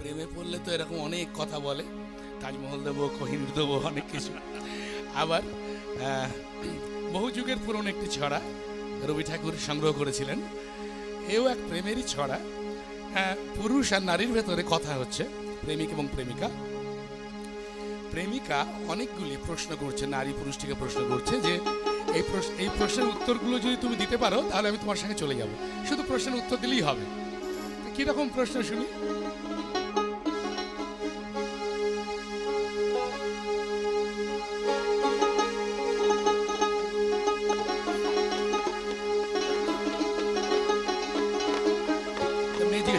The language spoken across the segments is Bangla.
প্রেমে পড়লে তো এরকম অনেক কথা বলে। তাজমহল দেবো, কোহিনুর দেবো, অনেক কিছু। আবার বহু যুগের পুরনো একটি ছড়া রবি ঠাকুর সংগ্রহ করেছিলেন। এও এক প্রেমেরই ছড়া। হ্যাঁ পুরুষ আর নারীর ভেতরে কথা হচ্ছে, প্রেমিক এবং প্রেমিকা। প্রেমিকা অনেকগুলি প্রশ্ন করছে, নারী পুরুষটিকে প্রশ্ন করছে যে, এই প্রশ্ন এই প্রশ্নের উত্তরগুলো যদি তুমি দিতে পারো, তাহলে আমি তোমার সঙ্গে চলে যাব। শুধু প্রশ্নের উত্তর দিলেই হবে। কীরকম প্রশ্ন শুনি?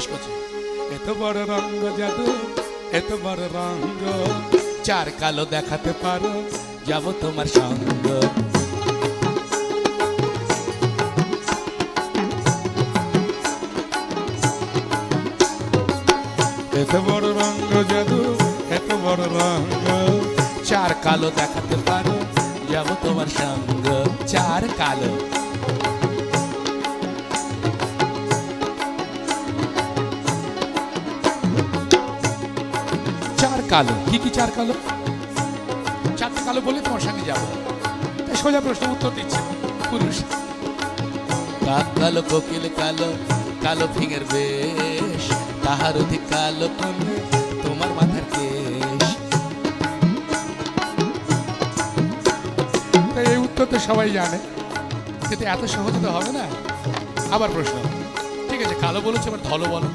জিজ্ঞেস করছে এত বড় রঙ্গ জাদু এত বড় রঙ্গ। চার কালো দেখাতে পারো যাব তোমার সঙ্গ। এত বড় রঙ্গ জাদু এত বড় রঙ্গ। চার কালো দেখাতে পারো যাব তোমার সঙ্গ। চার কালো কালো। কি কি চার কালো? চারটে কালো বলে তোমার সঙ্গে যাব। তাই সোজা প্রশ্ন উত্তর দিচ্ছে। পুরুষ। কাক কালো কোকিল কালো কালো ফিঙের বেশ। তাহার অধিক কালো তোমার মাথার কেশ। তাই এই উত্তর তো সবাই জানে। কিন্তু এত সহজ তো হবে না। আবার প্রশ্ন। ঠিক আছে কালো বলেছে এবার ধলো বলো।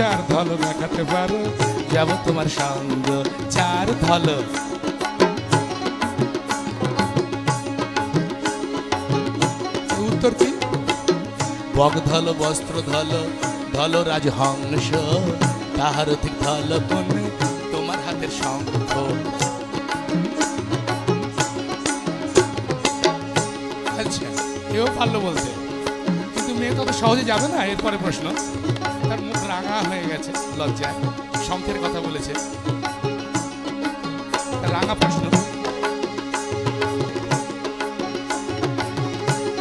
চার ধল দেখাতে পারো। যাব তোমার সঙ্গ, চার ধল। উত্তর কি? বগ ধল, বস্ত্র ধল ধল রাজহংস। তাহার ঠিক ধল কোন তোমার হাতের শঙ্খ। আচ্ছা এও পারল বলতে। কিন্তু মেয়ে তো অত সহজে যাবে না, এরপরে প্রশ্ন। রাঙা হয়ে গেছে লজ্জায় শঙ্খের কথা বলেছে। রাঙা প্রশ্ন।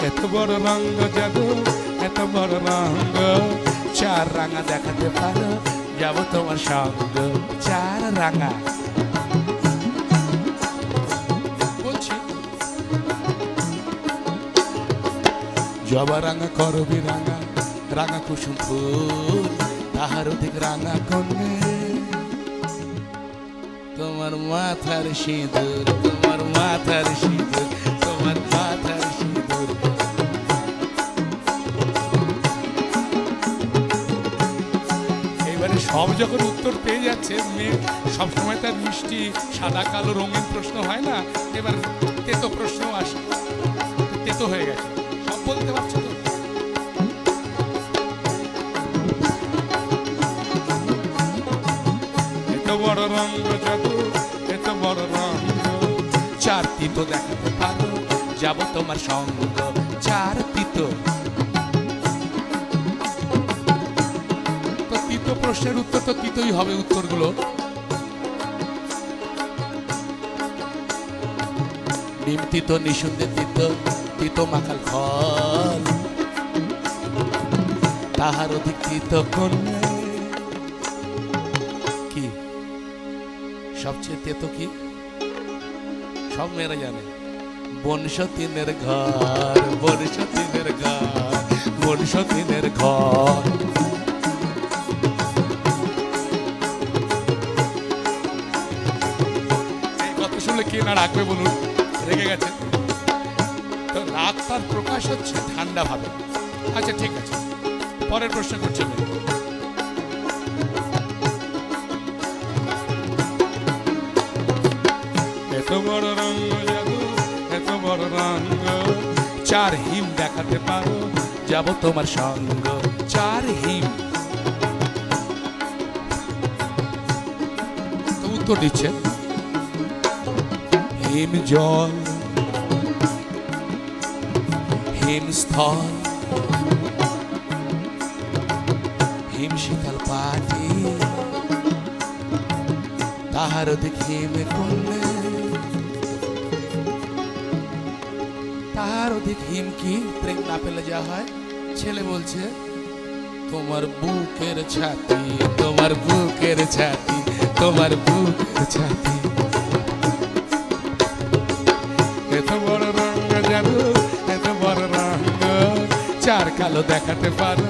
এত বড় রঙ্গ জাদু, এত বড় রঙ্গ চার রাঙা দেখাতে পারো, যাব তোমার সঙ্গ। চার রাঙা। জবা রাঙা, করবি রাঙা রাঙা কুসুম ফুল। তাহার অধিক রাঙা কন্যে। তোমার মাথার সিঁদুর, তোমার মাথার সিঁদুর, তোমার মাথার সিঁদুর। এবারে সব যখন উত্তর পেয়ে যাচ্ছে, মেয়ে সবসময় তার মিষ্টি সাদা কালো রঙিন প্রশ্ন হয় না? এবার তেতো প্রশ্ন আসে, তেতো হয়ে গেছে। সব বলতে পারছ তো? বড় রঙ্গ জাদু এত বড় রঙ্গ চার তিতো দেখাতে পারো যাব তোমার সঙ্গ। চার তিতো। প্রশ্নের উত্তর তো তিতোই হবে উত্তরগুলো। নিম তিতো নিশুন্দে তিতো তিতো মাখাল ফল। তাহার অধিক তিতো কন্যা সবচেয়ে তেতো কি? সব মেয়েরা জানে। বনসতীনের ঘর বনসতীনের ঘর বনসতীনের ঘর। কথা শুনলে কে না রাখবে বলুন? রেগে গেছে। তো রাগ তার প্রকাশ হচ্ছে ঠান্ডা ভাবে। আচ্ছা ঠিক আছে। পরের প্রশ্ন করছে চার হিম দেখাতে পারো, যাব তোমার সঙ্গ। চার হিম। উত্তর দিচ্ছে। হিম জল, হিম স্থল, হিম শীতল পাটি তাহার হিম করলে তাহার অধিক হিম কি প্রেম না পেলে যা হয়? ছেলে বলছে, তোমার বুকের ছাতি, তোমার বুকের ছাতি, তোমার বুকের ছাতি। এত বড় রঙ জানো এত বড় রঙ, চার কালো দেখাতে পারো।